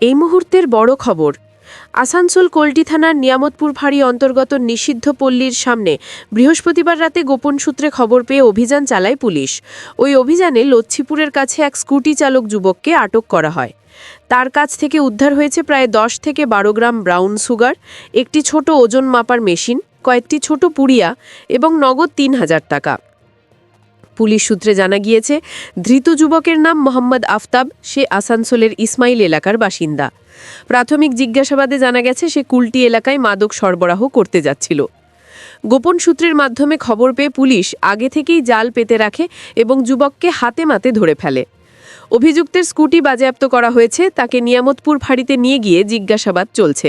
এই মুহূর্তের বড় খবর। আসানসোল কোল্টি থানার নিয়ামতপুর ফাঁড়ি অন্তর্গত নিষিদ্ধ পল্লীর সামনে বৃহস্পতিবার রাতে গোপন সূত্রে খবর পেয়ে অভিযান চালায় পুলিশ। ওই অভিযানে লচ্ছিপুরের কাছে এক স্কুটি চালক যুবককে আটক করা হয়। তার কাছ থেকে উদ্ধার হয়েছে প্রায় দশ থেকে বারো গ্রাম ব্রাউন সুগার, একটি ছোট ওজন মাপার মেশিন, কয়েকটি ছোট পুড়িয়া এবং নগদ তিন হাজার টাকা। পুলিশ সূত্রে জানা গিয়েছে, ধৃত যুবকের নাম মোহাম্মদ আফতাব, সে আসানসোলের ইসমাইল এলাকার বাসিন্দা। প্রাথমিক জিজ্ঞাসাবাদে জানা গেছে, সে কুলটি এলাকায় মাদক সরবরাহ করতে যাচ্ছিল। গোপন সূত্রের মাধ্যমে খবর পেয়ে পুলিশ আগে থেকেই জাল পেতে রাখে এবং যুবককে হাতে মাতে ধরে ফেলে। অভিযুক্তের স্কুটি বাজেয়াপ্ত করা হয়েছে, তাকে নিয়ামতপুর ফাঁড়িতে নিয়ে গিয়ে জিজ্ঞাসাবাদ চলছে।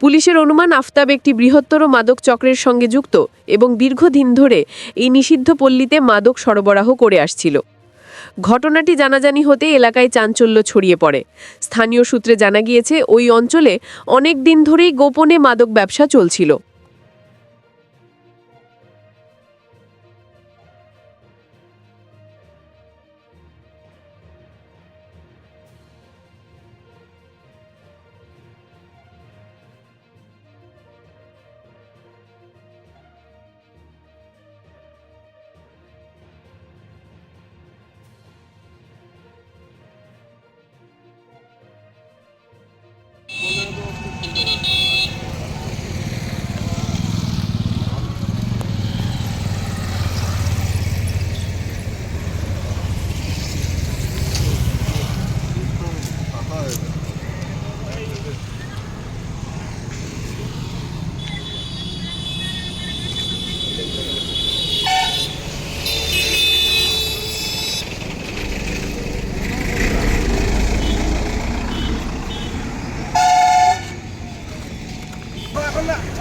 পুলিশের অনুমান, আফতাব একটি বৃহত্তর মাদক চক্রের সঙ্গে যুক্ত এবং দীর্ঘদিন ধরে এই নিষিদ্ধ পল্লীতে মাদক সরবরাহ করে আসছিল। ঘটনাটি জানাজানি হতে এলাকায় চাঞ্চল্য ছড়িয়ে পড়ে। স্থানীয় সূত্রে জানা গিয়েছে, ওই অঞ্চলে অনেক দিন ধরেই গোপনে মাদক ব্যবসা চলছিল। from.